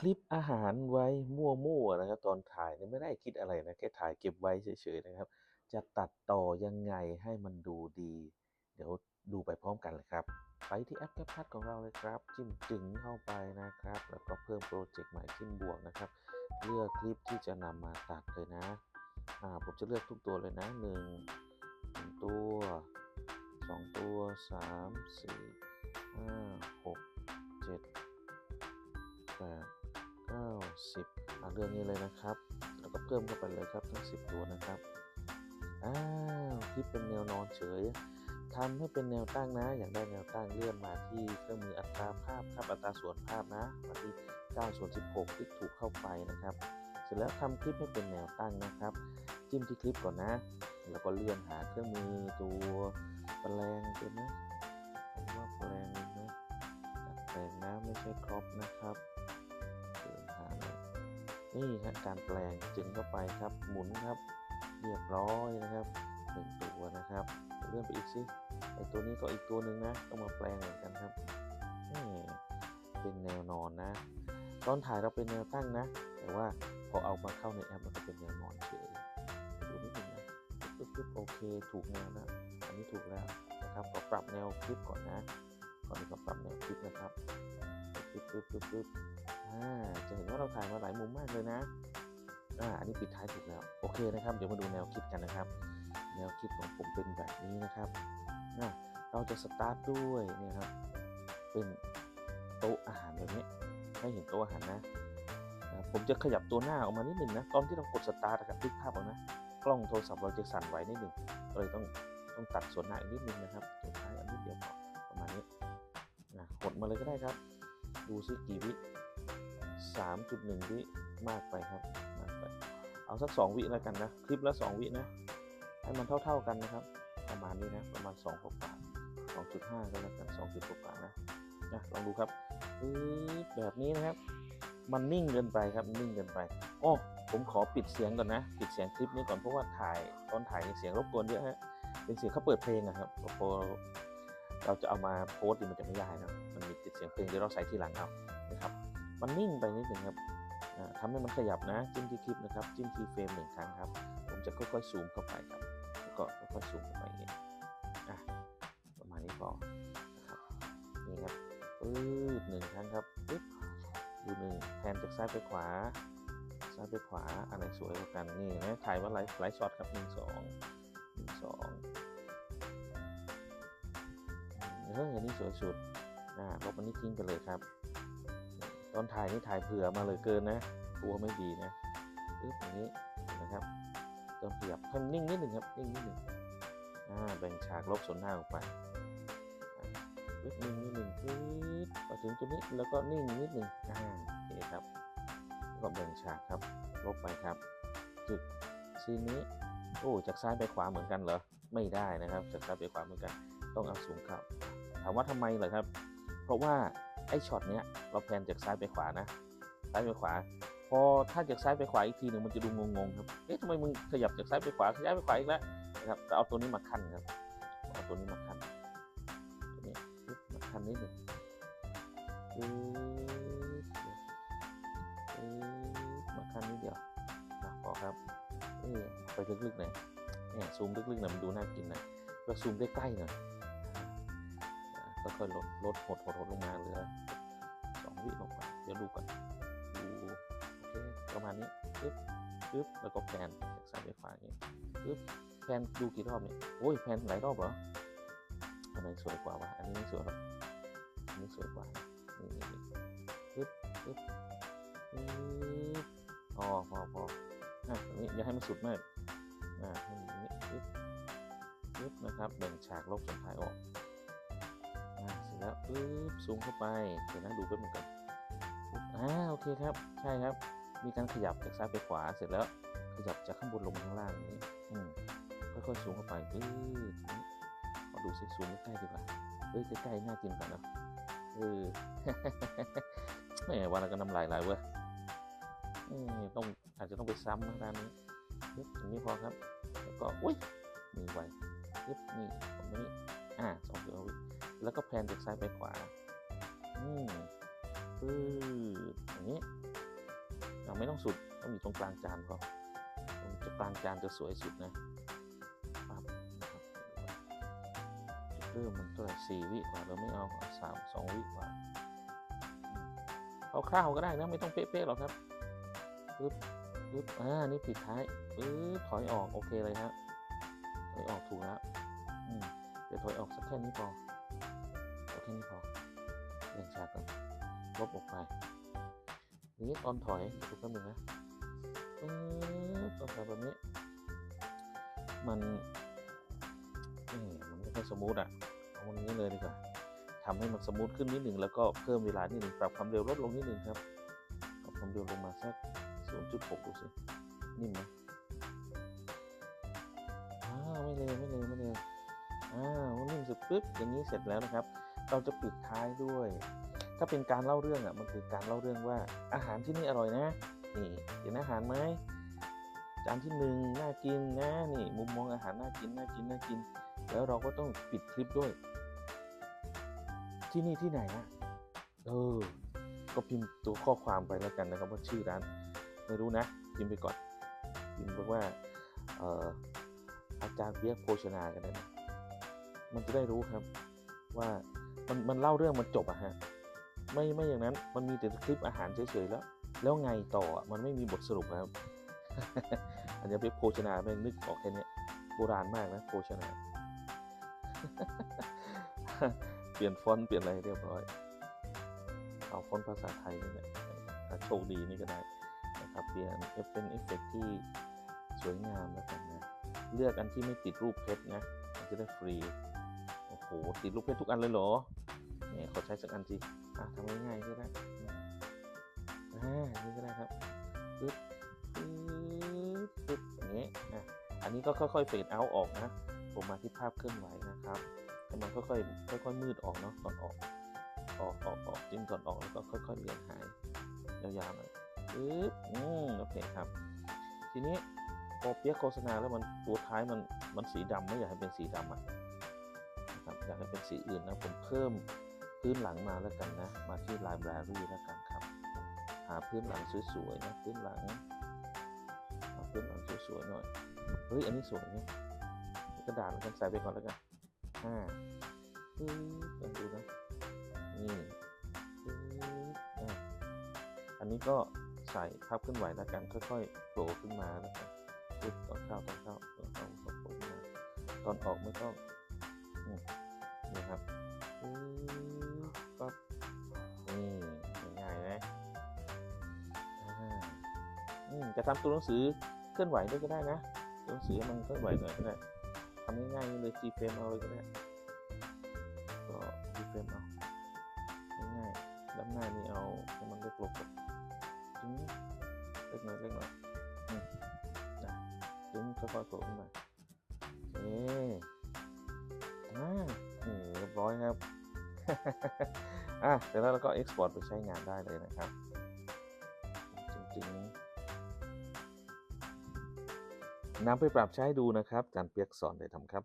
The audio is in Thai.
คลิปอาหารไว้มั่วๆนะครับ ตอนถ่ายเนี่ยไม่ได้คิดอะไรนะแค่ถ่ายเก็บไว้เฉยๆนะครับ จะตัดต่อยังไงให้มันดูดี เดี๋ยวดูไปพร้อมกันเลยครับ ไปที่แอปแคปชัดของเราเลยครับ จิ้มจึงเข้าไปนะครับ แล้วก็เพิ่มโปรเจกต์ใหม่ขึ้นบวกนะครับ เลือกคลิปที่จะนำมาตัดเลยนะอ่าผมจะเลือกทุกตัวเลยนะ1งตัว 2 ตัว 3 4 5 6 เก้าสิบอ่าเลือกนี้เลยนะครับ แล้วก็เพิ่มเข้าไปเลยครับทั้งสิบตัวนะครับ อ้าวคลิปเป็นแนวนอนเฉยทำให้เป็นแนวตั้งนะ อยากได้แนวตั้งเลื่อนมาที่เครื่องมืออัตราภาพครับอัตราส่วนภาพนะมาที่9ส่วน16คลิกถูกเข้าไปนะครับ เสร็จแล้วทำคลิปให้เป็นแนวตั้งนะครับ จิ้มที่คลิปก่อนนะ แล้วก็เลื่อนหาเครื่องมือตัวแปลงเป็นไหมผมว่าแปลงนะแปลงนะไม่ใช่ครอปนะครับ นี่ฮะการแปลงจึงเข้าไปครับหมุนครับ เรียบร้อยนะครับหนึ่งตัวนะครับ เลื่อนไปอีกสิไอตัวนี้ก็อีกตัวหนึ่งนะต้องมาแปลงเหมือนกันครับนี่เป็นแนวนอนนะ ตอนถ่ายเราเป็นแนวตั้งนะ แต่ว่าพอเอามาเข้าในแอปมันก็เป็นแนวนอนเฉยดูนิดนึงนะปึ๊บปึ๊บโอเค ถูกแนวแล้วอันนี้ถูกแล้วนะครับก็ปรับแนวคลิปก่อนนะก่อนที่จะปรับแนวคลิปนะครับปึ๊บปึ๊บปึ๊บปึ๊บ อ่าจะเห็นว่าเราถ่ายมาหลายมุมมากเลยนะอ่าอันนี้ปิดท้ายถูกแล้วโอเคนะครับ เดี๋ยวมาดูแนวคิดกันนะครับ แนวคิดของผมเป็นแบบนี้นะครับอะเราจะสตาร์ทด้วยเนี่ยครับเป็นโต๊ะอาหารแบบนี้ให้เห็นโต๊ะอาหารนะผมจะขยับตัวหน้าออกมานิดหนึ่งนะตอนที่เรากดสตาร์ทนะครับพลิกภาพออกนะกล้องโทรศัพท์เราจะสั่นไหวนิดหนึ่งเลยต้องต้องตัดส่วนหน้าอีกนิดนึงนะครับสุดท้ายอันนิดเดียวพอประมาณนี้นะกดมาเลยก็ได้ครับ ดูซิกี่วิ 3.1 วิมากไปครับมากไป เอาสัก 2 วิแล้วกันนะ คลิปละ 2 วินะ ให้มันเท่า ๆกันนะครับ ประมาณนี้นะ ประมาณ2กว่า2.5ก็แล้วกัน2จุดกว่านะนะลองดูครับแบบนี้นะครับ มันนิ่งเกินไปครับ นิ่งเกินไปโอ้ผมขอปิดเสียงก่อนนะ ปิดเสียงคลิปนี้ก่อนเพราะว่าถ่ายตอนถ่ายเสียงรบกวนเยอะฮะ เป็นเสียงเขาเปิดเพลงอะครับพอเราจะเอามาโพสต์ดีมันจะไม่ได้นะ มันมีติดเสียงเพลงเดี๋ยวเราใส่ทีหลังเอานะครับ มันนิ่งไปนิดนึงครับอ่าทำให้มันขยับนะจิ้มที่คลิปนะครับจิ้มที่เฟรมหนึ่งครั้งครับ ผมจะค่อยๆซูมเข้าไปครับแล้วก็ค่อยๆซูมเข้าไปอย่างอะประมาณนี้พอนะครับนี่ครับปึ๊บหนึ่งครั้งครับปึ๊บดูหนึ่งแทนจากซ้ายไปขวา ซ้ายไปขวาอันไหนสวยกว่ากันนี่นะถ่ายว่าไลฟ์ไลฟ์ช็อตครับหนึ่งสองหนึ่งสองเฮ้ยอันนี้สวยสุดอ่าลบอันนี้ทิ้งไปเลยครับ ตอนถ่ายนี่ถ่ายเผื่อมาเลยเกินนะกลัวไม่ดีนะปึ๊บอย่างนี้นะครับเติมขยับให้มันนิ่งนิดหนึ่งครับนิ่งนิดหนึ่งอ่าแบ่งฉากลบส่วนหน้าออกไปอึ๊บนิ่งนิดหนึ่งปึ๊บพอถึงจุดนี้แล้วก็นิ่งนิดหนึ่งอ่าโอเคครับล้วก็แบ่งฉากครับ ลบไปครับ จุดซีนนี้โอ้จากซ้ายไปขวาเหมือนกันเหรอไม่ได้นะครับจากซ้ายไปขวาเหมือนกัน ต้องเอาสูงครับ ถามว่าทำไมเหรอครับ เพราะว่า ไอ้ช็อตเนี้ยเราแพนจากซ้ายไปขวานะ ซ้ายไปขวา พอถ้าจากซ้ายไปขวาอีกทีหนึ่งมันจะดูงงๆครับ เอ๊ะทำไมมึงขยับจากซ้ายไปขวาขยับไปขวาอีกแล้วนะครับแต่เอาตัวนี้มาขั้นครับ เอาตัวนี้มาขั้นตัวนี้ปึ๊บมาขั้นนิดหนึ่งปึ๊บปึ๊บมาขั้นนิดเดียวอะพอครับ เอ๊ะไปลึกๆหน่อยเนี่ยซูมลึกๆหน่อยมันดูน่ากินนะแล้วซูมใกล้ๆหน่อย ค่อยๆลดลดหดหดหดลงมาเหลือสองวิลงไปเดี๋ยวดูก่อนดูโอเคประมาณนี้ปึ๊บปึ๊บแล้วก็แพนจากซ้ายไปขวาอย่างนี้ปึ๊บแพนดูกี่รอบเนี่ยโอ้ยแพนหลายรอบเหรออันไหนสวยกว่าวะอันนี้ไม่สวยหรอกอันนี้สวยกว่านี่ปึ๊บปึ๊บปึ๊บพอพอพออะตรงนี้อย่าให้มันสุดมากอ่าให้มันอย่างนี้ปึ๊บปึ๊บนะครับแบ่งฉากลบส่วนท้ายออก แล้วปึ๊บซูมเข้าไปเดี๋ยวนะดูแป๊บนึงก่อนอ่าโอเคครับ ใช่ครับ มีการขยับจากซ้ายไปขวาเสร็จแล้ว ขยับจากข้างบนลงมาข้างล่างอย่างนี้อืมค่อยๆซูมเข้าไปปื๊ดอย่างนี้ขอดูสิซูมใกล้ๆดีกว่าเอ้ยใกล้ๆน่ากินกว่านะเออแหมวันละก็น้ำลายไหลเว้ยอืมต้องอาจจะต้องไปซ้ำนะด้านนี้ปึ๊บอย่างนี้พอครับ แล้วก็ อุ้ยมือไวปึ๊บนี่ตรงนี้ อ่าสองเดียววิ แล้วก็แพนจากซ้ายไปขวา อืมปื๊ดอย่างนี้เราไม่ต้องสุดต้องอยู่ตรงกลางจานพอตรงกลางจานจะสวยสุดนะปั๊บนะครับเริ่มมันเท่าไหร่สี่วิกว่าเราไม่เอาเอาสามสองวิกว่าเอาคร่าวก็ได้นะไม่ต้องเป๊ะๆหรอกครับปึ๊บปึ๊บอ่านี่ปิดท้ายปึ๊บถอยออกโอเคเลยฮะถอยออกถูกแล้วอืมเดี๋ยวถอยออกสักแค่นี้พอ ค่นี้พอเรียงฉากก่อนลบออกไปทีนี้ตอนถอยดูแป๊บนึงนะตอนถอยแบบนี้ มันมันไม่ค่อยสมูทอะเอาวันนี้เลยดีกว่าทำให้มันสมูทขึ้นนิดหนึ่งแล้วก็เพิ่มเวลานิดหนึ่งปรับความเร็วลดลงนิดหนึ่งครับปรับความเร็วลงมาสัก 0.6 ดูสิ นิ่มไหมอ้าวไม่เลยไม่เลยไม่เลยอ้าวนิ่มสร็จปุ๊บอย่างนี้เสร็จแล้วนะครับ เราจะปิดท้ายด้วย ถ้าเป็นการเล่าเรื่องอะมันคือการเล่าเรื่องว่าอาหารที่นี่อร่อยนะนี่เห็นอาหารไหมจานที่หนึ่งน่ากินนะนี่ มุมมองอาหารน่ากินน่ากินน่ากิน แล้วเราก็ต้องปิดคลิปด้วย ที่นี่ที่ไหนอะเออก็พิมพ์ตัวข้อความไปแล้วกันนะครับว่าชื่อร้านไม่รู้นะพิมพ์ไปก่อนพิมพ์บอกว่าเอออาจารย์เปียกโภชนากันนะมันจะได้รู้ครับว่า มันมันเล่าเรื่องมันจบอะฮะไม่ไม่อย่างนั้นมันมีแต่คลิปอาหารเฉยๆแล้ว แล้วไงต่อมันไม่มีบทสรุปครับ อันนี้เป็นโภชนาแม่งนึกออกแค่นี้โบราณมากนะโภชนา เปลี่ยนฟอนต์เปลี่ยนอะไรเรียบร้อย เอาฟอนต์ภาษาไทยนี่แหละโชคดีนี่ก็ได้นะครับเปลี่ยนเป็นเอฟเฟกต์ที่สวยงามแล้วกันนะเลือกอันที่ไม่ติดรูปเพชรนะมันจะได้ฟรีโอ้โหติดรูปเพชรทุกอันเลยเหรอ เนี่ยขอใช้สักอันสิอะทำง่ายๆก็ได้อ่านี่ก็ได้ครับปึ๊บปึ๊บปึ๊บอย่างนี้อะอันนี้ก็ค่อยๆเฟดเอาออกนะ ผมมาที่ภาพเคลื่อนไหวนะครับให้มันค่อยๆค่อยๆมืดออกเนาะตอนออกออกออกออกจิ้มก่อนออกแล้วก็ค่อย ๆเลือนหายยาวๆหน่อยปึ๊บอืมโอเคครับ ทีนี้พอเปียกโฆษณาแล้วมันตัวท้ายมันมันสีดำไม่อยากให้เป็นสีดำอะนะครับอยากให้เป็นสีอื่นนะผมเพิ่ม พื้นหลังมาแล้วกันนะ มาที่ไลบรารีแล้วกันครับ หาพื้นหลังสวยๆนะ พื้นหลังหาพื้นหลังสวยๆหน่อย เฮ้ย อันนี้สวยเนี่ยกระดาษมันกันใส่ไปก่อนแล้วกันอ่าปึ๊บลองดูนะ นี่ปึ๊บอันนี้ก็ใส่ภาพเคลื่อนไหวแล้วกันค่อยๆโผล่ขึ้นมาแล้วกันปึ๊บตอนเข้าตอนเข้าตอนเข้าตอนโผล่ขึ้นมาตอนออกไม่ต้อง จะทำตัวหนังสือเคลื่อนไหวด้วยก็ได้นะตัวหนังสือมันเคลื่อนไหวหน่อยก็ได้ทำง่ายๆเลยจีเฟรมเอาเลยก็ได้ก็ดีเฟรมเอาง่ายๆด้านหน้านี่เอาให้มันเล็กลงจึงเล็กหน่อยเล็กหน่อยอืมนะจึงค่อยๆโผล่ขึ้นมาโอเคอ่านี่เรียบร้อยครับอะเสร็จแล้วเราก็ export ไปใช้งานได้เลยนะครับ นำไปปรับใช้ดูนะครับ กาจารเปียกสอนได้ทำครับ